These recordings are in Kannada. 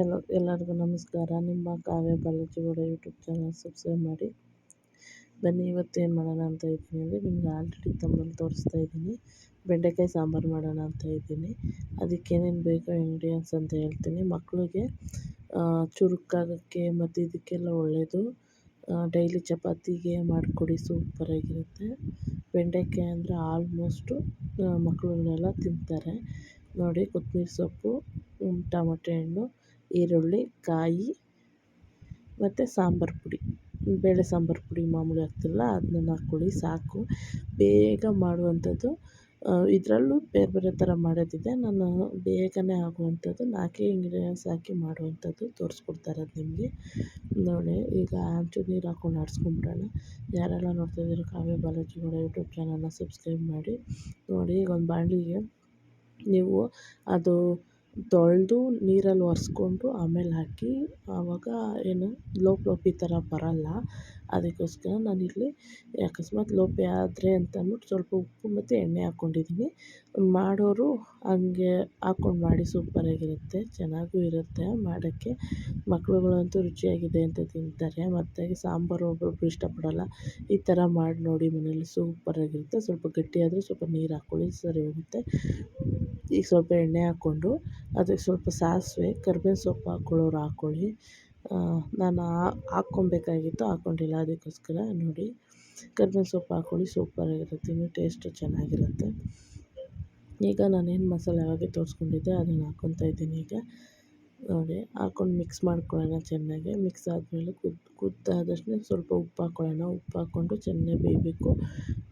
ಎಲ್ಲ ಎಲ್ಲರಿಗೂ ನಮಸ್ಕಾರ. ನಿಮ್ಮ Kavya Balajigowda YouTube channel subscribe ಮಾಡಿ. ಬನ್ನಿ, ಇವತ್ತು ಏನು ಮಾಡೋಣ ಅಂತ ಇದ್ದೀನಿ ಅಂದರೆ ನಿಮ್ಗೆ ಆಲ್ರೆಡಿ ತಮ್ಮಲ್ಲಿ ತೋರಿಸ್ತಾ ಇದ್ದೀನಿ. ಬೆಂಡೆಕಾಯಿ ಸಾಂಬಾರು ಮಾಡೋಣ ಅಂತ ಇದ್ದೀನಿ. ಅದಕ್ಕೇನೇನು ಬೇಕೋ ಇಂಗ್ರೀಡಿಯೆಂಟ್ಸ್ ಅಂತ ಹೇಳ್ತೀನಿ. ಮಕ್ಕಳಿಗೆ ಚುರುಕಾಗೋಕ್ಕೆ, ಮತ್ತು ಇದಕ್ಕೆಲ್ಲ ಒಳ್ಳೆಯದು ಡೈಲಿ ಚಪಾತಿಗೆ ಮಾಡಿಕೊಡಿ. ಸೂಪರಾಗಿರುತ್ತೆ ಬೆಂಡೆಕಾಯಿ ಅಂದರೆ ಆಲ್ಮೋಸ್ಟು ಮಕ್ಕಳುಗಳೆಲ್ಲ ತಿಂತಾರೆ. ನೋಡಿ ಕೊತ್ತಂಬರಿ ಸೊಪ್ಪು ಟಮಟೆ ಹಣ್ಣು ಈರುಳ್ಳಿ, ಕಾಯಿ ಮತ್ತು ಸಾಂಬಾರು ಪುಡಿ. ಬೇಳೆ ಸಾಂಬಾರು ಪುಡಿ ಮಾಮೂಲಿ ಹಾಕ್ತಿರಲ್ಲ ಅದನ್ನ ಹಾಕ್ಕೊಳ್ಳಿ ಸಾಕು. ಬೇಗ ಮಾಡುವಂಥದ್ದು ಇದರಲ್ಲೂ ಬೇರೆ ಬೇರೆ ಥರ ಮಾಡೋದಿದೆ. ನಾನು ಬೇಗನೆ ಆಗುವಂಥದ್ದು, ನಾಲ್ಕೇ ಇಂಗ್ರೀಡಿಯೆಂಟ್ಸ್ ಹಾಕಿ ಮಾಡುವಂಥದ್ದು ತೋರಿಸ್ಕೊಡ್ತಾರೆ ಇರೋದು ನಿಮಗೆ. ನೋಡಿ, ಈಗ ಒಂಚೂರು ನೀರು ಹಾಕ್ಕೊಂಡು ಆಡಿಸ್ಕೊಂಬಿಡೋಣ. ಯಾರೆಲ್ಲ ನೋಡ್ತಾ ಇದ್ದೀರೋ ಕಾವ್ಯ ಬಾಲಾಜಿ ಕೂಡ ಯೂಟ್ಯೂಬ್ ಚಾನಲ್ನ ಸಬ್ಸ್ಕ್ರೈಬ್ ಮಾಡಿ. ನೋಡಿ, ಈಗ ಒಂದು ಬಾಣಲಿಗೆ ನೀವು ಅದು ತೊಳೆದು ನೀರಲ್ಲಿ ಒರೆಸ್ಕೊಂಡು ಆಮೇಲೆ ಹಾಕಿ, ಆವಾಗ ಏನು ಲೋಪ್ ಲೋಪಿ ಥರ ಬರೋಲ್ಲ. ಅದಕ್ಕೋಸ್ಕರ ನಾನಿಲ್ಲಿ ಅಕಸ್ಮಾತ್ ಲೋಪಿ ಆದರೆ ಅಂತ ಅಂದ್ಬಿಟ್ಟು ಸ್ವಲ್ಪ ಉಪ್ಪು ಮತ್ತು ಎಣ್ಣೆ ಹಾಕ್ಕೊಂಡಿದ್ದೀನಿ. ಮಾಡೋರು ಹಂಗೆ ಹಾಕ್ಕೊಂಡು ಮಾಡಿ ಸೂಪರಾಗಿರುತ್ತೆ ಚೆನ್ನಾಗೂ ಇರುತ್ತೆ ಮಾಡೋಕ್ಕೆ. ಮಕ್ಳುಗಳಂತೂ ರುಚಿಯಾಗಿದೆ ಅಂತ ತಿಂತಾರೆ ಮತ್ತು ಸಾಂಬಾರು ಒಬ್ಬೊಬ್ರು ಇಷ್ಟಪಡೋಲ್ಲ. ಈ ಥರ ಮಾಡಿ ನೋಡಿ ಮನೇಲಿ ಸೂಪರಾಗಿರುತ್ತೆ ಸ್ವಲ್ಪ ಗಟ್ಟಿಯಾದರೆ ಸ್ವಲ್ಪ ನೀರು ಹಾಕ್ಕೊಳ್ಳಿ, ಸರಿ ಹೋಗುತ್ತೆ. ಈಗ ಸ್ವಲ್ಪ ಎಣ್ಣೆ ಹಾಕ್ಕೊಂಡು ಅದಕ್ಕೆ ಸ್ವಲ್ಪ ಸಾಸಿವೆ, ಕರ್ಬೇವಿನ ಸೊಪ್ಪು ಹಾಕ್ಕೊಳ್ಳೋರು ಹಾಕ್ಕೊಳ್ಳಿ. ನಾನು ಹಾಕ್ಕೊಬೇಕಾಗಿತ್ತು, ಹಾಕ್ಕೊಂಡಿಲ್ಲ. ಅದಕ್ಕೋಸ್ಕರ ನೋಡಿ, ಕರ್ಬೇವಿನ ಸೊಪ್ಪು ಹಾಕ್ಕೊಳ್ಳಿ ಸೂಪರಾಗಿರುತ್ತೆ ಇನ್ನೂ ಟೇಸ್ಟು ಚೆನ್ನಾಗಿರುತ್ತೆ. ಈಗ ನಾನೇನು ಮಸಾಲೆ ಆವಾಗೇ ತೋರಿಸ್ಕೊಂಡಿದ್ದೆ, ಅದನ್ನು ಹಾಕ್ಕೊತಾ ಇದ್ದೀನಿ ಈಗ. ನೋಡಿ, ಹಾಕ್ಕೊಂಡು ಮಿಕ್ಸ್ ಮಾಡ್ಕೊಳ್ಳೋಣ ಚೆನ್ನಾಗಿ. ಮಿಕ್ಸ್ ಆದಮೇಲೆ ಕುದ್ದು ಕುದ್ದಾದಷ್ಟೇ ಸ್ವಲ್ಪ ಉಪ್ಪು ಹಾಕ್ಕೊಳ್ಳೋಣ. ಉಪ್ಪು ಹಾಕ್ಕೊಂಡು ಚೆನ್ನಾಗಿ ಬೇಯಬೇಕು.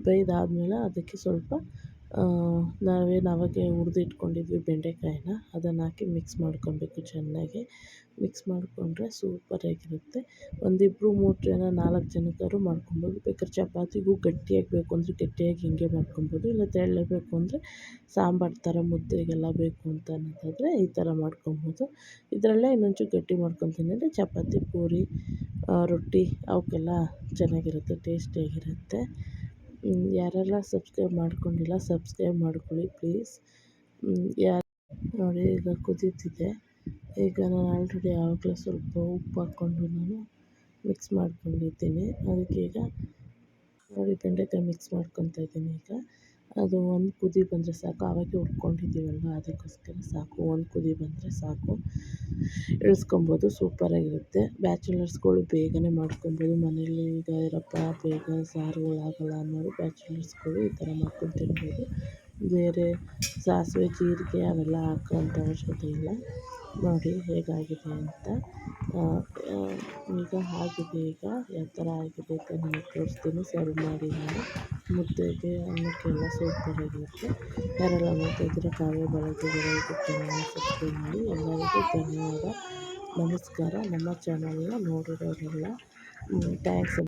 ಬೇಯ್ದಾದಮೇಲೆ ಅದಕ್ಕೆ ಸ್ವಲ್ಪ ನಾವೇನು ಆವಾಗೆ ಹುರಿದಿಟ್ಕೊಂಡಿದ್ವಿ ಬೆಂಡೆಕಾಯಿನ. ಅದನ್ನು ಹಾಕಿ ಮಿಕ್ಸ್ ಮಾಡ್ಕೊಳ್ಬೇಕು ಚೆನ್ನಾಗಿ. ಮಿಕ್ಸ್ ಮಾಡಿಕೊಂಡ್ರೆ ಸೂಪರಾಗಿರುತ್ತೆ ಒಂದಿಬ್ಬರು ಮೂರು ಜನ, ನಾಲ್ಕು ಜನಕ್ಕಾದ್ರು ಮಾಡ್ಕೊಬೋದು. ಬೇಕಾದ್ರೆ ಚಪಾತಿಗೂ ಗಟ್ಟಿಯಾಗಿ ಬೇಕು ಅಂದರೆ ಗಟ್ಟಿಯಾಗಿ ಹಿಂಗೆ ಮಾಡ್ಕೊಬೋದು. ಇಲ್ಲ ತೆಳ್ಳಗೆ ಬೇಕು ಅಂದರೆ ಸಾಂಬಾರು ಥರ ಮುದ್ದೆಗೆಲ್ಲ ಬೇಕು ಅಂತ ಅನ್ನೋದಾದರೆ ಈ ಥರ ಮಾಡ್ಕೊಬೋದು. ಇದರಲ್ಲೇ ಇನ್ನೊಂಚೂರು ಗಟ್ಟಿ ಮಾಡ್ಕೊತೀನಿ ಅಂದರೆ ಚಪಾತಿ, ಪೂರಿ ರೊಟ್ಟಿ ಅವಕ್ಕೆಲ್ಲ ಚೆನ್ನಾಗಿರುತ್ತೆ, ಟೇಸ್ಟಿಯಾಗಿರುತ್ತೆ. ಯಾರೆಲ್ಲ ಸಬ್ಸ್ಕ್ರೈಬ್ ಮಾಡ್ಕೊಂಡಿಲ್ಲ ಸಬ್ಸ್ಕ್ರೈಬ್ ಮಾಡ್ಕೊಳ್ಳಿ ಪ್ಲೀಸ್ ಯಾರು ನೋಡಿ ಈಗ ಕುದೀತಿದೆ. ಈಗ ನಾನು ಆಲ್ರೆಡಿ ಯಾವಾಗಲೂ ಸ್ವಲ್ಪ ಉಪ್ಪು ಹಾಕ್ಕೊಂಡು ನಾನು ಮಿಕ್ಸ್ ಮಾಡ್ಕೊಂಡಿದ್ದೀನಿ. ಅದಕ್ಕೆ ಈಗ ನೋಡಿ ಬೆಂಡೆಕಾಯಿ ಮಿಕ್ಸ್ ಮಾಡ್ಕೊತಾ ಇದ್ದೀನಿ ಈಗ. ಅದು ಒಂದು ಕುದಿ ಬಂದರೆ ಸಾಕು. ಆವಾಗೇ ಹುರ್ಕೊಂಡಿದ್ದೀವಲ್ವ ಅದಕ್ಕೋಸ್ಕರ ಸಾಕು. ಒಂದು ಕುದಿ ಬಂದರೆ ಸಾಕು. ಇಳಿಸ್ಕೊಬೋದು. ಸೂಪರಾಗಿರುತ್ತೆ ಬ್ಯಾಚುಲರ್ಸ್ಗಳು ಬೇಗನೆ ಮಾಡ್ಕೊಬೋದು. ಮನೇಲಿ ಈಗ ಇರಪ್ಪ, ಬೇಗ ಸಾರುಗಳು ಅನ್ನೋರು ಬ್ಯಾಚುಲರ್ಸ್ಗಳು ಈ ಥರ ಮಾಡ್ಕೊಂಡು ತಿನ್ಬೋದು. ಬೇರೆ ಸಾಸಿವೆ, ಜೀರಿಗೆ ಅವೆಲ್ಲ ಹಾಕೋಂಥ ಅವಶ್ಯಕತೆ ಇಲ್ಲ. ನೋಡಿ ಹೇಗಾಗಿದೆ ಅಂತ. ಈಗ ಆಗಿದೆ ಈಗ ಯಾವ ಥರ ಆಗಿದೆ ಅಂತ ನಿಮಗೆ ತೋರಿಸ್ತೀನಿ. ಸರ್ವ್ ಮಾಡಿ ನಾನು. ಮುದ್ದೆಗೆ ಅನ್ನಕ್ಕೆಲ್ಲ ಸೂಪರಾಗಿರುತ್ತೆ ಯಾರೆಲ್ಲ ನೋಡ್ತಾ ಇದ್ದೀರ ಕಾವ್ಯ ಯೂಟ್ಯೂಬ್ ಚಾನಲ್ನ ಮಾಡಿ. ಎಲ್ಲರಿಗೂ ಧನ್ಯವಾದ. ನಮಸ್ಕಾರ. ನಮ್ಮ ಚಾನಲ್ನ ನೋಡಿರೋರೆಲ್ಲ ಥ್ಯಾಂಕ್ಸ್